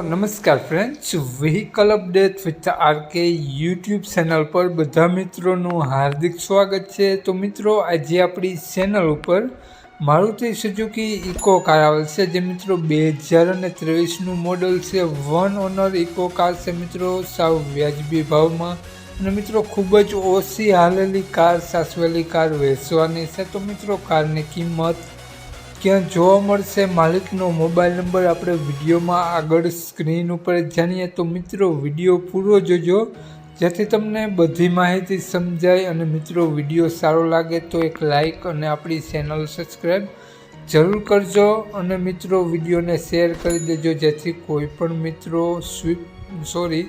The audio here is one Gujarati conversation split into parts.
નમસ્કાર friends vehicle update with RK YouTube channel પર બધા મિત્રોનું હાર્દિક સ્વાગત છે. તો મિત્રો, આજે આપણી ચેનલ ઉપર મારુતિ સુઝુકી ઇકો કાર આવેલ છે. જે મિત્રો બે હજાર અને ત્રેવીસનું મોડલ છે. વન ઓનર ઇકો કાર છે મિત્રો. સાવ વ્યાજબી ભાવમાં અને મિત્રો, ખૂબ જ ઓછી હાલેલી કાર સાસવેલી કાર વેચવાની છે. તો મિત્રો કારની કિંમત ક્યાં જોવા મળશે માલિકનો મોબાઈલ નંબર આપણે વિડીયોમાં આગળ સ્ક્રીન ઉપર જાણીએ તો મિત્રો વીડિયો પૂરો જોજો. જેથી તમને બધી માહિતી સમજાય અને મિત્રો વીડિયો સારો લાગે તો એક લાઈક અને આપણી ચેનલ સબસ્ક્રાઈબ જરૂર કરજો અને મિત્રો વિડીયોને શેર કરી દેજો જેથી કોઈ પણ મિત્રો સ્વીપ સોરી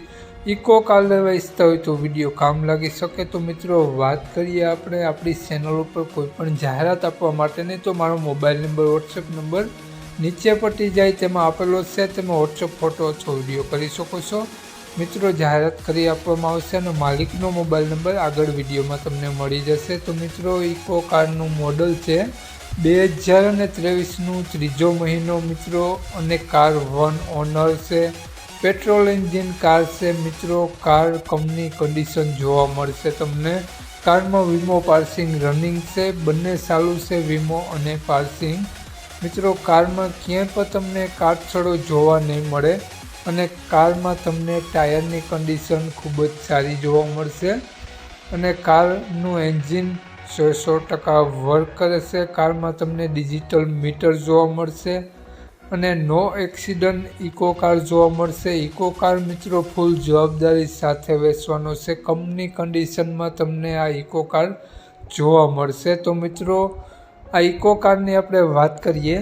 ઇકો લેવા હોય તો વીડિયો કામ લાગી શકે. તો મિત્રો, વાત કરીએ આપણે આપણી ચેનલ ઉપર કોઈ પણ જાહેરાત આપવા માટેની તો મારો મોબાઈલ નંબર વોટ્સએપ નંબર નીચે પટી જાય, તેમાં આપેલો છે. તેમાં વોટ્સએપ ફોટો અથવા વીડિયો કરી શકો છો. મિત્રો, જાહેરાત કરી આપવામાં આવશે અને માલિકનો મોબાઈલ નંબર આગળ વિડીયોમાં તમને મળી જશે. તો મિત્રો ઇકો કારનું મોડલ છે બે હજાર અને ત્રેવીસનું ત્રીજો મહિનો. મિત્રો, અને કાર વન ઓનર છે. પેટ્રોલ એન્જિન, કાર છે. મિત્રો, કાર કંપની કન્ડિશન જોવા મળશે તમને. કારમાં વીમો, પાર્સિંગ રનિંગ છે. બંને ચાલુ છે વીમો અને પાર્સિંગ. મિત્રો, કારમાં ક્યાંય પણ તમને કાટછડો જોવા નહીં મળે અને કારમાં તમને ટાયરની કન્ડિશન ખૂબ જ સારી જોવા મળશે. અને કારનું એન્જિન સો સો ટકા વર્ક કરે છે. કારમાં તમને ડિજિટલ મીટર જોવા મળશે. અને નો એક્સિડન્ટ ઇકો કાર જોવા મળશે. ઇકો કાર મિત્રો ફૂલ જવાબદારી સાથે વેચવાનો છે. કંપની કન્ડિશનમાં તમને આ ઇકો કાર જોવા મળશે. તો મિત્રો, આ ઇકો કારની આપણે વાત કરીએ.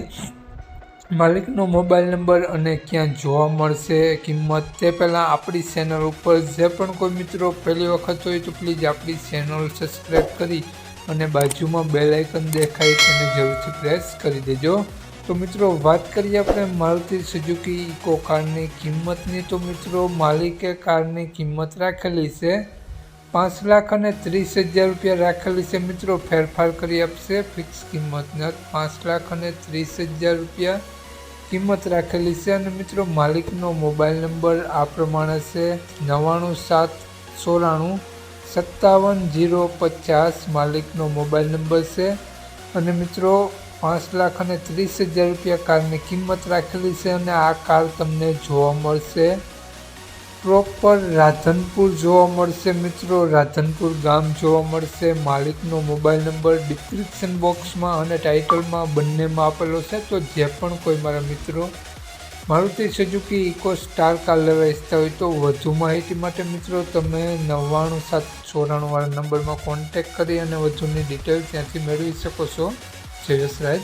માલિકનો મોબાઈલ નંબર અને ક્યાં જોવા મળશે, કિંમત તે પહેલાં આપણી ચેનલ ઉપર. જે પણ કોઈ મિત્રો પહેલી વખત હોય તો પ્લીઝ આપણી ચેનલ સબસ્ક્રાઈબ કરી અને બાજુમાં બેલ દેખાય તેને જરૂરથી પ્રેસ કરી દેજો. તો મિત્રો, વાત કરીએ આપણે મારુતિ સુઝુકી ઇકો કારની કિંમતની. તો મિત્રો, માલિકે કારની કિંમત રાખેલી છે. પાંચ લાખ અને ત્રીસ હજાર રૂપિયા રાખેલી છે. મિત્રો, ફેરફાર કરી આપશે. ફિક્સ કિંમતને પાંચ લાખ અને ત્રીસ હજાર રૂપિયા કિંમત રાખેલી છે. અને મિત્રો, માલિકનો મોબાઈલ નંબર આ પ્રમાણે છે. નવ્વાણું સાત સોળાણું સત્તાવન જીરો પચાસ માલિકનો મોબાઈલ નંબર છે. અને મિત્રો પાંચ લાખ અને ત્રીસ હજાર રૂપિયા કારની કિંમત રાખેલી છે અને આ કાર તમને જોવા મળશે. પ્રોપર રાધનપુર જોવા મળશે મિત્રો. રાધનપુર ગામ જોવા મળશે. માલિકનો મોબાઈલ નંબર ડિસ્ક્રિપ્શન બોક્સમાં અને ટાઇટલમાં બંનેમાં આપેલો છે. તો જે પણ કોઈ મારા મિત્રો Maruti Suzuki Eeco star car લેવા ઈચ્છતા હોય તો વધુ માહિતી માટે મિત્રો તમે નવ્વાણું સાત ચોરાણું વાળા નંબરમાં કોન્ટેક કરી અને વધુની ડિટેલ ત્યાંથી મેળવી શકો છો. જય રાજ